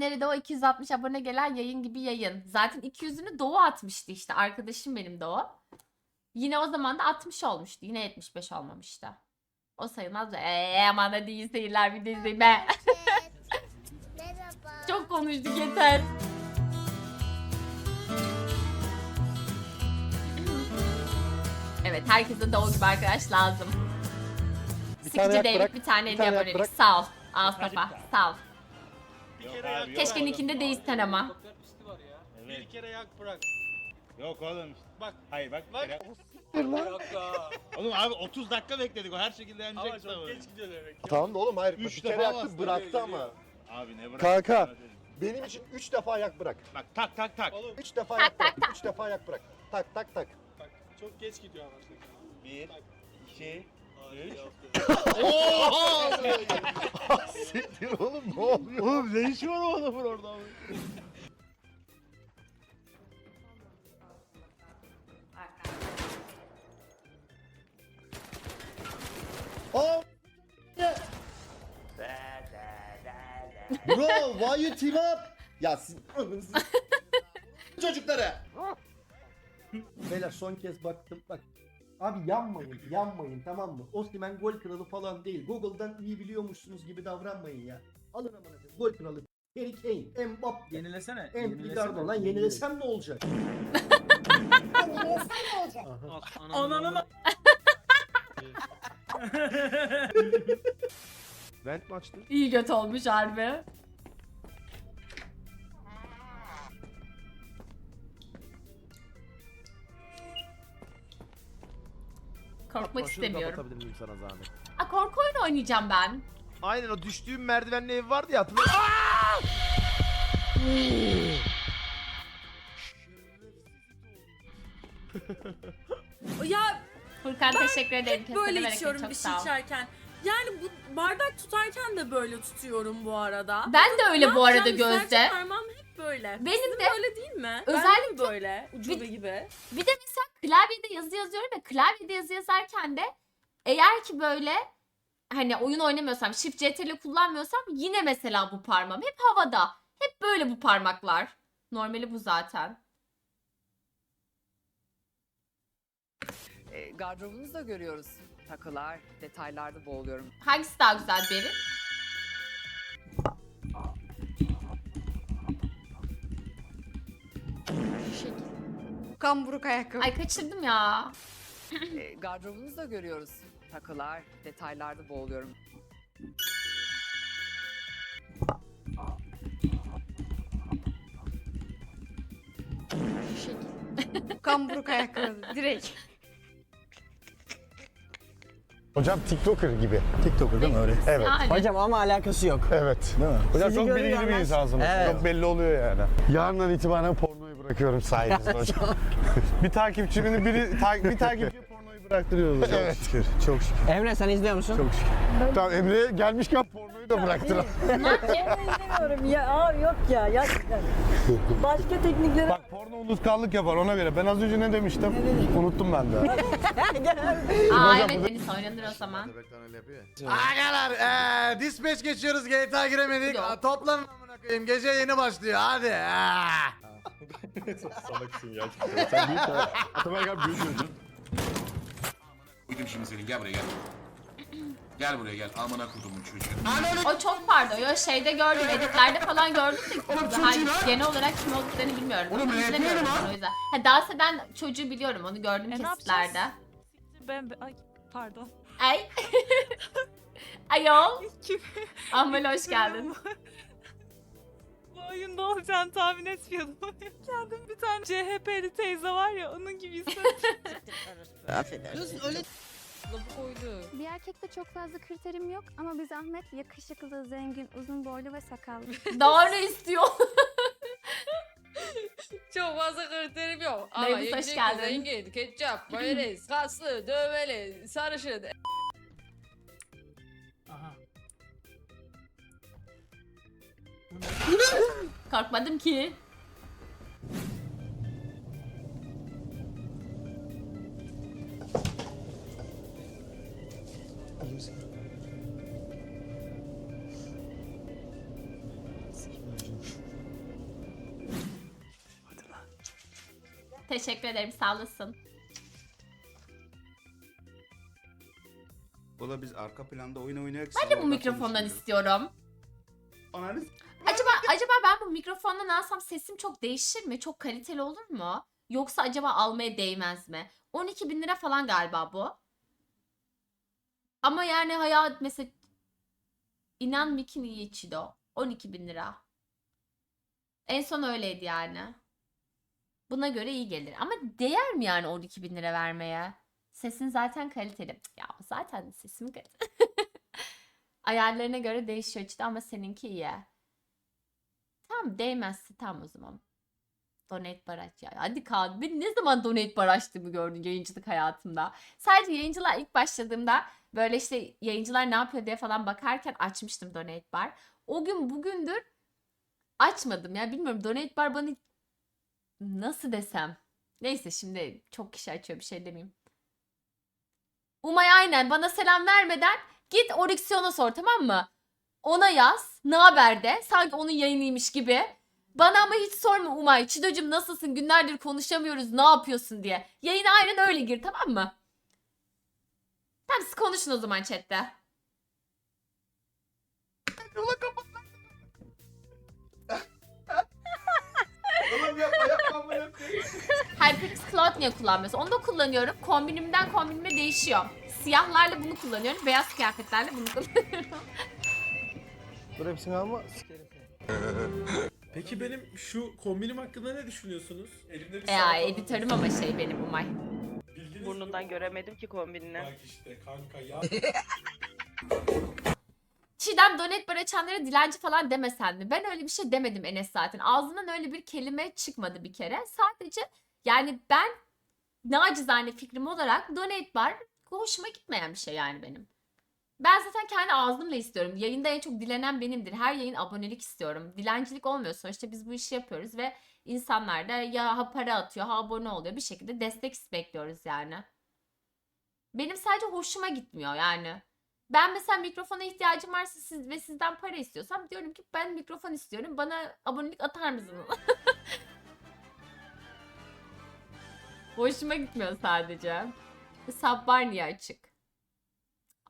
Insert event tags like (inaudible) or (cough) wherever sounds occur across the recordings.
nerede o 260 abone gelen yayın gibi yayın. Zaten 200'ünü Doğu atmıştı işte. Arkadaşım benim Doğu. Yine o zaman da 60 olmuştu. Yine 75 olmamıştı. O sayılmaz. Eee aman hadi iyi seyirler bir de izleyin be. Merhaba. (laughs) Çok konuştuk yeter. Evet herkese Doğu gibi arkadaş lazım. Bir tane Sıkıcı David bırak, bir tane hediye abonelik. Sağ ol. Asaf'a sağ ol. Bir kere yak Keşke ikinde değilsen ama. Bir kere yak bırak. Yok oğlum. Bak. Hayır bak. Bak. kere- Yok da. Oğlum abi 30 dakika bekledik o her şekilde Ama yenecek çok geç gidiyor demek. ki. Tamam da oğlum hayır. Üç bir kere yaktı bastı, bıraktı ama. Abi ne bırak. Kanka. Benim için 3 defa yak bırak. Bak tak tak tak. Oğlum 3 defa Tak, yak tak, bırak. 3 defa yak bırak. Tak tak tak. bak çok geç gidiyor ama. 1 2 Yaptı. Siktir oğlum ne oluyor? Oğlum ne işi var o adamın orada abi? Oh! Bro, why you team up? Ya siz... (laughs) Çocukları! Beyler son kez baktım bak. Abi yanmayın, yanmayın tamam mı? Osimhen gol kralı falan değil. Google'dan iyi biliyormuşsunuz gibi davranmayın ya. Alın amına koyayım. Gol kralı. Harry Kane, Mbappe, Yenilesene. Emplikardon lan yenilesem ne olacak? Aha. Ananı Vent mi açtın? İyi göt olmuş harbi. Korkmak istemiyorum. kapatabilir miyim sana zahmet? Aa, korku oyunu oynayacağım ben. Aynen o düştüğüm merdivenli ev vardı ya hatırlıyor (laughs) Ya Furkan teşekkür ederim. Kesene böyle bereket, içiyorum çok bir sağ şey ol. içerken. Yani bu bardak tutarken de böyle tutuyorum bu arada. Ben de öyle Ne bu arada yapacağım? Gözde. Serçe parmağım hep böyle. Benim Sizin de. böyle değil mi? Özellikle- ben de böyle ucube Bir- gibi. Bir de mesela klavyede yazı yazıyorum ya klavyede yazı yazarken de eğer ki böyle hani oyun oynamıyorsam Shift CTRL kullanmıyorsam yine mesela bu parmağım hep havada. Hep böyle bu parmaklar. Normali bu zaten. E, gardırobunuzu da görüyoruz. Takılar, detaylarda boğuluyorum. Hangisi daha güzel Berin? Kamburuk ayakkabı. Ay kaçırdım ya. (laughs) E, gardırobunuzu da görüyoruz. Takılar, detaylarda boğuluyorum. Kamburuk ayakkabı (laughs) direkt. Hocam TikToker gibi. TikToker değil mi öyle? Evet. Yani. Hocam ama alakası yok. Evet. Değil mi? Hocam Sizi çok görür bilgili bir görmez- insansınız. Evet. Çok belli oluyor yani. Yarından itibaren pornoyu bırakıyorum sayenizde (laughs) hocam. (laughs) bir takipçinin biri ta- bir takipçi pornoyu bıraktırıyoruz hocam. Evet. Şükür. Çok şükür. Emre sen izliyor musun? Çok şükür. Tamam Emre gelmişken pornoyu da bıraktılar. İzlemiyorum ya abi yok ya gerçekten. Başka teknikleri Bak porno unutkanlık yapar ona göre. Ben az önce ne demiştim? Unuttum ben de. (laughs) Aa Hocam, evet Deniz oynanır o zaman. Agalar eee dispatch geçiyoruz GTA giremedik. Aa, Toplanın koyayım gece yeni başlıyor hadi. (laughs) Salaksın gerçekten. Sen büyük Atabey abi büyük. Koydum şimdi senin gel buraya gel. Gel buraya gel amına kodumun çocuğu. O çok pardon. Yo şeyde gördüm. Editlerde falan gördüm de. Hayır, genel olarak kim olduklarını bilmiyorum. Oğlum, İzlemiyorum RP ben o yüzden. Ha dans eden çocuğu biliyorum. Onu gördüm E, ne kesitlerde. ben ay pardon. Ay. (laughs) Ayol. Kim? Ahmet hoş geldin. (laughs) Bu oyunda olacağını tahmin etmiyordum. (laughs) Kendim bir tane CHP'li teyze var ya onun gibi. (laughs) Kız öyle lafı koydu. Bir erkekte çok fazla kriterim yok ama bir zahmet yakışıklı, zengin, uzun boylu ve sakallı. (laughs) Daha ne istiyor? Çok fazla kriterim yok. Ama Davis, hoş geldin. zengin, ketçap, mayonez, kaslı, dövmeli, sarışın. Kalkmadım ki. Teşekkür ederim sağ olasın. Ula biz arka planda oyun oynayarak... Ben de bu mikrofondan istiyorum. Analiz Acaba ben bu mikrofondan alsam sesim çok değişir mi? Çok kaliteli olur mu? Yoksa acaba almaya değmez mi? 12 bin lira falan galiba bu. Ama yani hayat mesela inan Mikini Ichido 12 bin lira. En son öyleydi yani. Buna göre iyi gelir. Ama değer mi yani 12 bin lira vermeye? Sesin zaten kaliteli. Ya zaten sesim kaliteli. (laughs) Ayarlarına göre değişiyor işte ama seninki iyi. Tamam değmezse tamam o zaman. Donate bar aç ya. Hadi Kaan ben ne zaman donate bar açtığımı gördün yayıncılık hayatımda. Sadece yayıncılığa ilk başladığımda böyle işte yayıncılar ne yapıyor diye falan bakarken açmıştım donate bar. O gün bugündür açmadım ya bilmiyorum donate bar bana nasıl desem. Neyse şimdi çok kişi açıyor bir şey demeyeyim. Umay aynen bana selam vermeden git Oryxion'a sor tamam mı? Ona yaz. Ne haber de. Sanki onun yayınıymış gibi. Bana ama hiç sorma Umay. Çido'cum nasılsın? Günlerdir konuşamıyoruz. Ne yapıyorsun diye. Yayına aynen öyle gir tamam mı? Tamam siz konuşun o zaman chatte. (laughs) Oğlum yapma yapma bunu yapma. HyperX Cloud niye kullanmıyorsun? Onu da kullanıyorum. Kombinimden kombinime değişiyor. Siyahlarla bunu kullanıyorum. Beyaz kıyafetlerle bunu kullanıyorum. Dur hepsini alma. Sikerim Peki benim şu kombinim hakkında ne düşünüyorsunuz? Elimde bir E ya editörüm ama şey benim Umay. Burnundan göremedim ki kombinini. Bak işte kanka ya. (laughs) Çiğdem donet bar açanlara dilenci falan demesen mi? Ben öyle bir şey demedim Enes zaten. Ağzından öyle bir kelime çıkmadı bir kere. Sadece yani ben nacizane fikrim olarak donate bar hoşuma gitmeyen bir şey yani benim. Ben zaten kendi ağzımla istiyorum. Yayında en çok dilenen benimdir. Her yayın abonelik istiyorum. Dilencilik olmuyor sonuçta biz bu işi yapıyoruz ve insanlar da ya ha para atıyor ha abone oluyor. Bir şekilde destek bekliyoruz yani. Benim sadece hoşuma gitmiyor yani. Ben mesela mikrofona ihtiyacım varsa siz ve sizden para istiyorsam diyorum ki ben mikrofon istiyorum. Bana abonelik atar mısınız? (laughs) Hoşuma gitmiyor sadece. Hesap var niye açık?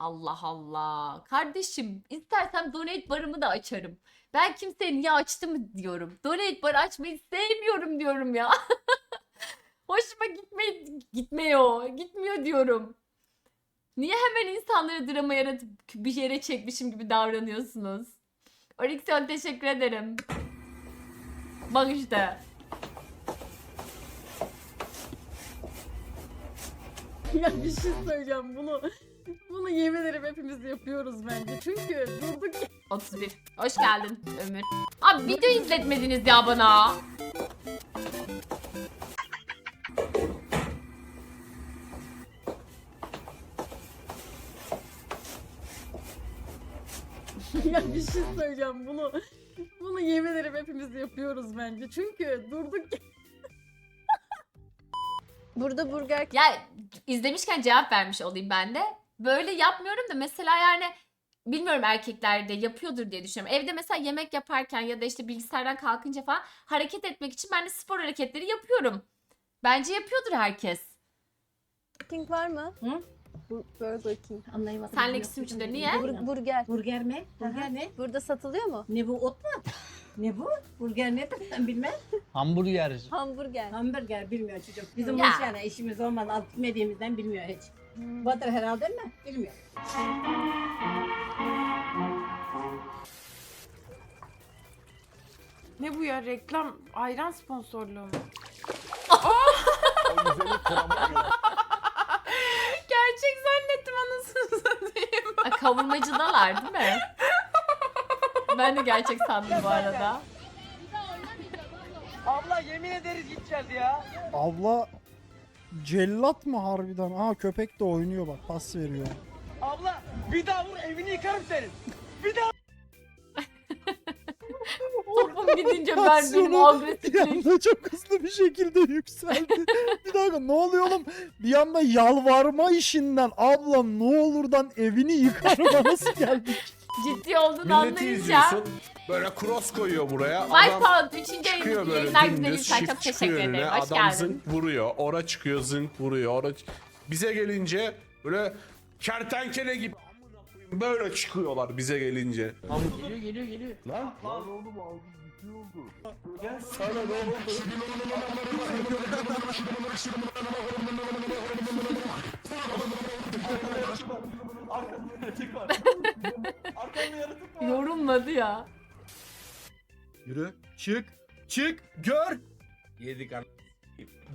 Allah Allah. Kardeşim istersem donate barımı da açarım. Ben kimseye niye açtım diyorum. Donate bar açmayı sevmiyorum diyorum ya. (laughs) Hoşuma gitme, gitmiyor. Gitmiyor diyorum. Niye hemen insanları drama yaratıp bir yere çekmişim gibi davranıyorsunuz? Oryxion teşekkür ederim. Bak işte. ya bir şey söyleyeceğim bunu. Bunu yemin ederim hepimiz yapıyoruz bence. Çünkü durduk 31. Hoş geldin Ömür. Abi video izletmediniz ya bana. (laughs) ya bir şey söyleyeceğim bunu. Bunu yemin ederim hepimiz yapıyoruz bence. Çünkü durduk Burada burger Ya izlemişken cevap vermiş olayım ben de. Böyle yapmıyorum da mesela yani bilmiyorum erkeklerde yapıyordur diye düşünüyorum. Evde mesela yemek yaparken ya da işte bilgisayardan kalkınca falan hareket etmek için ben de spor hareketleri yapıyorum. Bence yapıyordur herkes. King var mı? Hı? Bu Burger King. Anlayamadım. Senle ikisi üçünde niye? Bur- burger. Burger mi? Burger ne? Burada satılıyor mu? Ne bu ot mu? Ne bu? Burger nedir ben bilmem. Hamburger. Hamburger. Hamburger bilmiyor çocuk. Bizim Ya. bu işlerle işimiz olmadan alıp bilmediğimizden bilmiyor hiç. Butter herhalde mi? Bilmiyor. Ne bu ya reklam ayran sponsorluğu mu? (laughs) Gerçek zannettim anasını satayım. Ha, kavurmacıdalar değil mi? Ben de gerçek sandım bu arada. Abla yemin ederiz gideceğiz ya. Abla cellat mı harbiden? Aa köpek de oynuyor bak pas veriyor. Abla bir daha vur evini yıkarım senin. (laughs) Topum gidince ben benim Tansiyonu. Bir anda çok hızlı bir şekilde yükseldi. (laughs) bir dakika ne oluyor oğlum? Bir anda yalvarma işinden abla ne olurdan evini yıkarma (laughs) nasıl geldik? ciddi olduğunu anlayınca Böyle cross koyuyor buraya. Wipeout 3. çıkıyor böyle yayınlar güzel dümdüz shift Çok çıkıyor teşekkür önüne. ederim. Hoş Adam geldin. zınk vuruyor. Ora çıkıyor zınk vuruyor. Ora... Bize gelince böyle kertenkele gibi amına koyayım böyle çıkıyorlar bize gelince. Geliyor geliyor geliyor. Lan (laughs) Yorulmadı ya. Yürü. Çık. Çık. Gör. yedik an.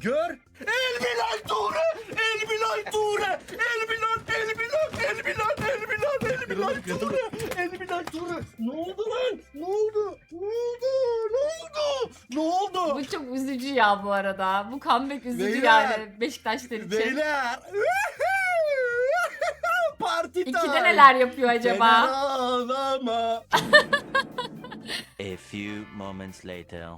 Gör. El Bilal Ture. El Bilal Ture. El Bilal. El Bilal. El Bilal. El Bilal. El Bilal Ture. El Bilal Ture. Ne oldu lan? Ne oldu? Ne oldu? Ne oldu? Ne oldu? Bu çok üzücü ya bu arada. Bu comeback üzücü Beyler. yani Beşiktaşlar için. Beyler. (laughs) Parti İkide time. neler yapıyor Fener acaba? ağlama. (laughs) A few moments later.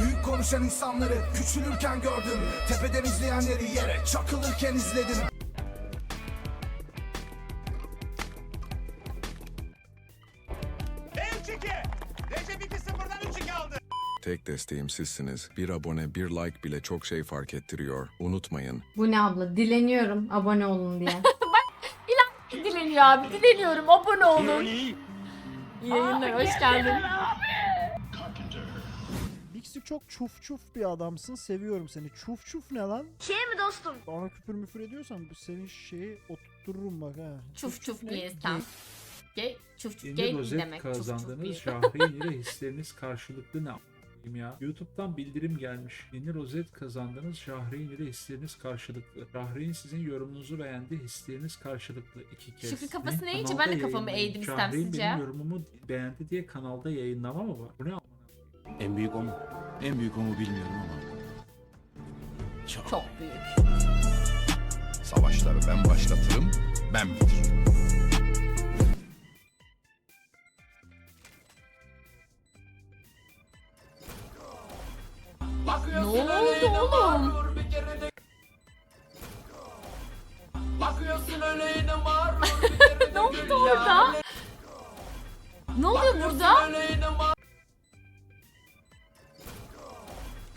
Büyük konuşan insanları küçülürken gördüm. Tepeden izleyenleri yere çakılırken izledim. Tek desteğim sizsiniz. Bir abone, bir like bile çok şey fark ettiriyor. Unutmayın. Bu ne abla? Dileniyorum abone olun diye. (laughs) Abi. Dileniyorum. Abone olun. İyi yayınlar. Hoş geldin. Bixi çok çuf çuf bir adamsın. Seviyorum seni. Çuf çuf ne lan? Şey mi dostum? Bana küfür müfür ediyorsan bu senin şeyi oturturum bak ha. Çuf çuf bir insan. Gay, çuf çuf gay demek. Çuf çuf kazandınız. ile hisleriniz karşılıklı ne a**ayım ya? YouTube'dan bildirim gelmiş. Yeni rozet kazandınız. Şahreyn ile hisleriniz karşılıklı. Şahreyn sizin yorumunuzu beğendi. Hisleriniz karşılıklı iki kez. Şükrü kafasını Kanalda ben de kafamı eğdim Şahreyn istemsizce. benim yorumumu beğendi diye kanalda yayınlama mı var? Bu ne? En büyük o mu? En büyük o mu bilmiyorum ama. Çok büyük. Savaşları ben başlatırım, ben bitiririm. (laughs) ne oldu orada? Ne oluyor burada?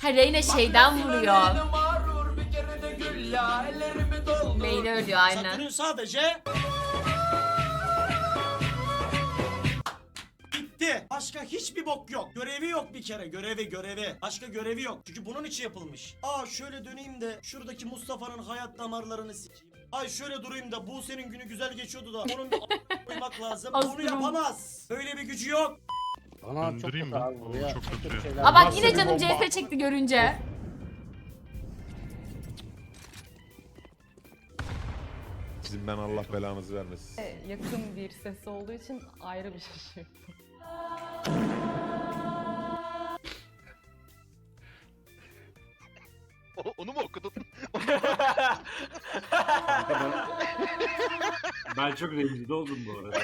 Ha Reyna şeyden vuruyor. Beyni ölüyor aynen. sadece bitti. Başka hiçbir bok yok. Görevi yok bir kere. Görevi görevi. Başka görevi yok. Çünkü bunun için yapılmış. Aa şöyle döneyim de şuradaki Mustafa'nın hayat damarlarını sikeyim. Ay şöyle durayım da bu senin günü güzel geçiyordu da onun bir (laughs) a- koymak lazım. Bunu yapamaz. Böyle bir gücü yok. Bana çok kötü abi bu ya. Çok kötü. Aa bak yine canım CF çekti görünce. Sizin ben Allah belanızı vermesin. Yakın bir ses olduğu için ayrı bir şey. (laughs) Onu mu okudun? (laughs) Ben çok rencide oldum bu arada.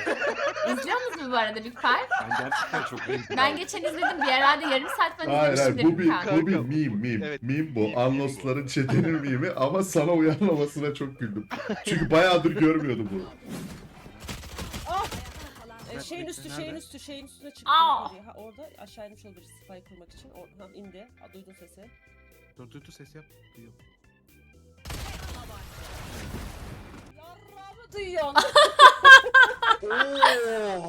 İzliyor musunuz bu arada Big Five? Ben gerçekten çok rencide Ben geçen izledim bir herhalde yarım saat falan Hayır hayır izlemişimdir bu bir, Big Five. bu bir meme meme. Meme bu. Anlosların çetenin meme ama sana uyarlamasına çok güldüm. Çünkü bayağıdır görmüyordum bunu. Şeyin üstü şeyin üstü şeyin üstüne çıktı. Aa! Ha, orada aşağı inmiş olabilir spy kurmak için. Or ha, indi. Ha, duydun sesi. Dur dur dur ses yap. Duyuyorum. Duyuyorsun.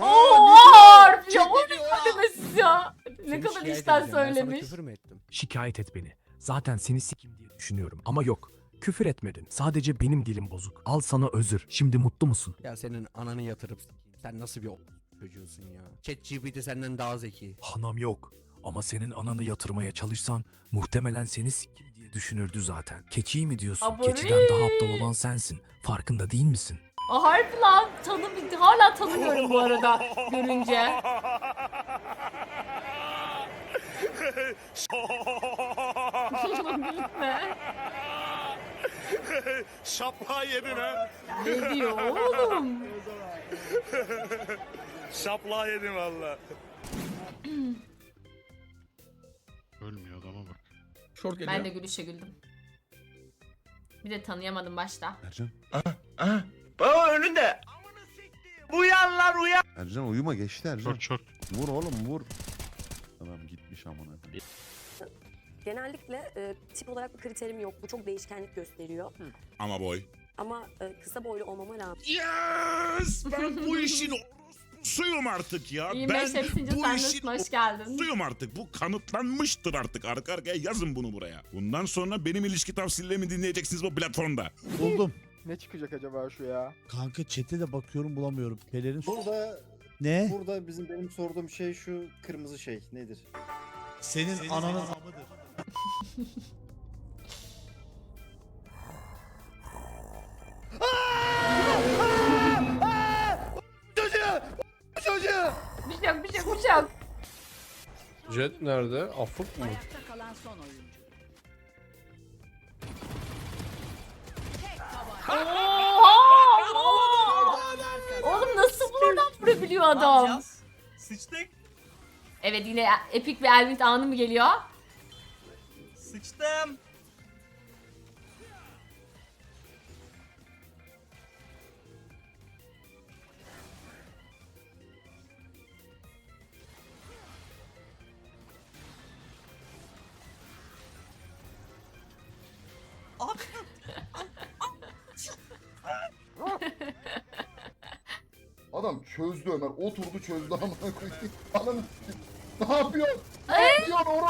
Oha harbi ya o ne ya. Ne kadar işten söylemiş. mü ettim? Şikayet et beni. Zaten seni sikim diye düşünüyorum ama yok. Küfür etmedin. Sadece benim dilim bozuk. Al sana özür. Şimdi mutlu musun? Ya senin ananı yatırıp. Sen nasıl bir o- çocuğusun ya? ChatGPT senden daha zeki. Hanam yok. Ama senin ananı yatırmaya çalışsan muhtemelen seni sikim diye düşünürdü zaten. Keçiyi mi diyorsun? Abone. Keçiden daha aptal olan sensin. Farkında değil misin? Aa, harbi lan tanı hala tanımıyorum bu arada görünce. Gülme. Şapla yedin ha. Ne diyor oğlum? Şapla yedim valla. Ölmüyor adama bak. Short geliyor. Ben de gülüşe güldüm. Bir de tanıyamadım başta. Ercan. Baba önünde. Uyan lan uyan. Ercan uyuma geçti Ercan. çok. Vur oğlum vur. Tamam gitmiş amına. Genellikle tip olarak bir kriterim yok. Bu çok değişkenlik gösteriyor. Ama boy. Ama kısa boylu olmama rağmen Yes! Ben bu (laughs) işin suyum artık ya. 25 hepsince sen nasılsın? Hoş geldin. suyum artık. Bu kanıtlanmıştır artık. Arka arkaya yazın bunu buraya. Bundan sonra benim ilişki tavsiyelerimi dinleyeceksiniz bu platformda. Buldum. Ne çıkacak acaba şu ya? Kanka chat'e de bakıyorum bulamıyorum. Pelerin Burada Ne? burada bizim benim sorduğum şey şu kırmızı şey nedir? Senin ananın amıdır. Bir şey yok. Jet nerede? Afık mı? Ayakta kalan son oyuncu. Oha! Oğlum nasıl buradan vurabiliyor adam? Sıçtık. Evet yine epik bir Elvin anı mı geliyor? Sıçtım. Adam çözdü Ömer. Oturdu çözdü amına koyayım. (laughs) Ananı. Ne yapıyorsun? Ne yapıyorsun oğlum?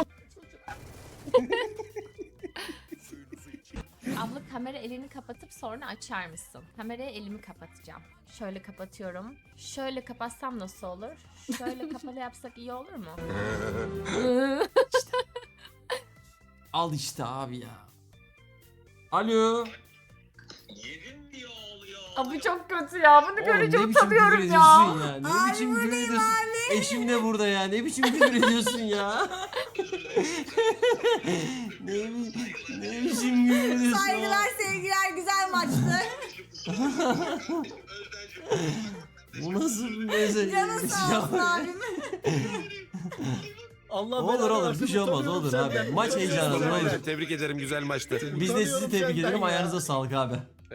(laughs) Abla kamera elini kapatıp sonra açar mısın? Kameraya elimi kapatacağım. Şöyle kapatıyorum. Şöyle kapatsam nasıl olur? Şöyle (laughs) kapalı yapsak iyi olur mu? Al işte abi ya. Alo. Aa, bu çok kötü ya. Bunu görünce ne biçim küfür utanıyorum ediyorsun ya. ya? Ne biçim küfür ediyorsun? Eşim de burada ya. Ne biçim küfür ediyorsun ya? (laughs) ne, bi- ne biçim küfür ediyorsun? sevgiler, güzel maçtı. Bu nasıl bir mesele? Ya. (laughs) Allah Olur olur bir şey olmaz olur abi. Maç heyecanı olur. Tebrik ederim güzel maçtı. Biz de sizi Utanıyorum tebrik senden ederim. ya. Ayağınıza sağlık abi.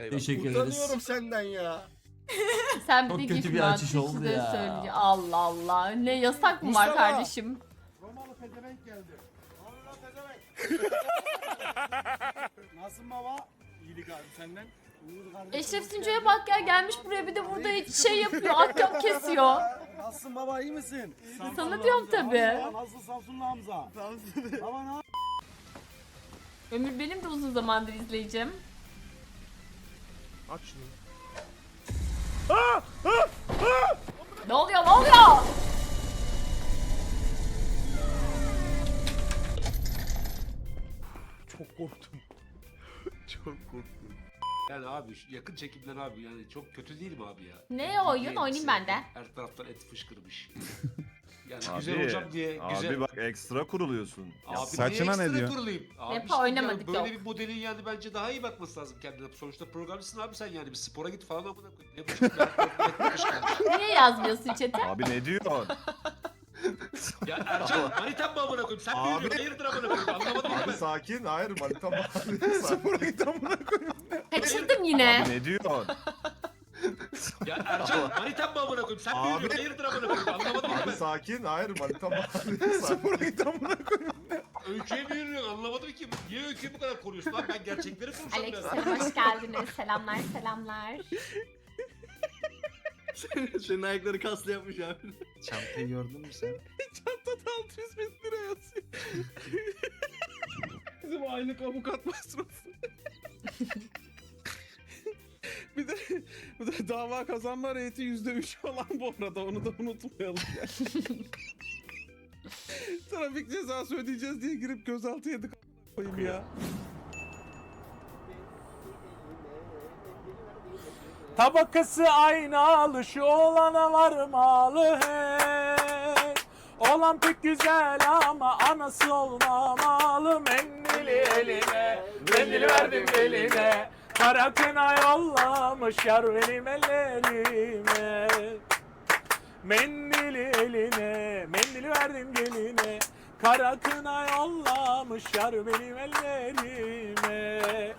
Teşekkür ederiz. Utanıyorum senden ya. Sen Çok bir de kötü git bir lan, açış oldu ya. söyleyeceğim. Allah Allah. Ne yasak mı var Mustafa. kardeşim? Romalı pezevenk geldi. Romalı pezevenk. (laughs) Nasılsın baba? İyilik abi senden. İyilik kardeşim. Eşref Sinco'ya bak ya gelmiş buraya bir de burada şey yapıyor. Ahkam kesiyor. Nasılsın baba iyi misin? Sana diyorum tabii. Nasıl Samsunlu Hamza? Samsunlu. Baba ne Ömür benim de uzun zamandır izleyicim. Aç şunu. Ne oluyor ne oluyor? Çok korktum. (laughs) Çok korktum. Yani abi şu yakın çekimler abi yani çok kötü değil mi abi ya? Ne oyun oynayayım ben de. Her taraftan et fışkırmış. (laughs) yani Abi, güzel hocam diye güzel. bak ekstra kuruluyorsun. Abi saçına ne diyor? kurulayım? Abi işte yani oynamadık, böyle yok. bir modelin yani bence daha iyi bakması lazım kendine. Sonuçta programcısın abi sen yani bir spora git falan amına koyayım. Ne fışkırmış. (laughs) Niye yazmıyorsun chat'e? Abi ne diyor? Ya Ercan (laughs) manitan mı amına koyayım? Sen mi yürüyorsun? Hayırdır amına koyayım? Anlamadım ki ben. sakin. Hayır manitam (laughs) Spora git amına koyayım. Kaçırdım yine. ne diyor? Ya Ercan manitan mı amına koyayım? Sen mi yürüyorsun? Hayırdır amına koyayım? (laughs) Anlamadım ki ben. sakin. Hayır manitam Spora (laughs) git amına koyayım. Öyküye mi yürüyorsun? Anlamadım ki. Niye öyküyü bu kadar koruyorsun lan? Ben gerçekleri biraz. Aleykümselam hoş geldiniz. Selamlar selamlar. (laughs) Senin ayakları kaslı yapmış abi. Çantayı gördün mü sen? Çantada 600 bin lira yazıyor. Bizim aylık avukat masrafı. Bir de (laughs) bu da dava kazanma reyeti yüzde üç falan bu arada onu da unutmayalım ya. (laughs) Trafik cezası ödeyeceğiz diye girip gözaltı yedik koyayım ya. Tabakası aynalı şu olana varmalı hey. Olan pek güzel ama anası olmamalı Mendili eline, mendili verdim eline Kara kına yollamış yar benim ellerime. Mendili eline, mendili verdim geline. Kara kına yollamış yar benim ellerime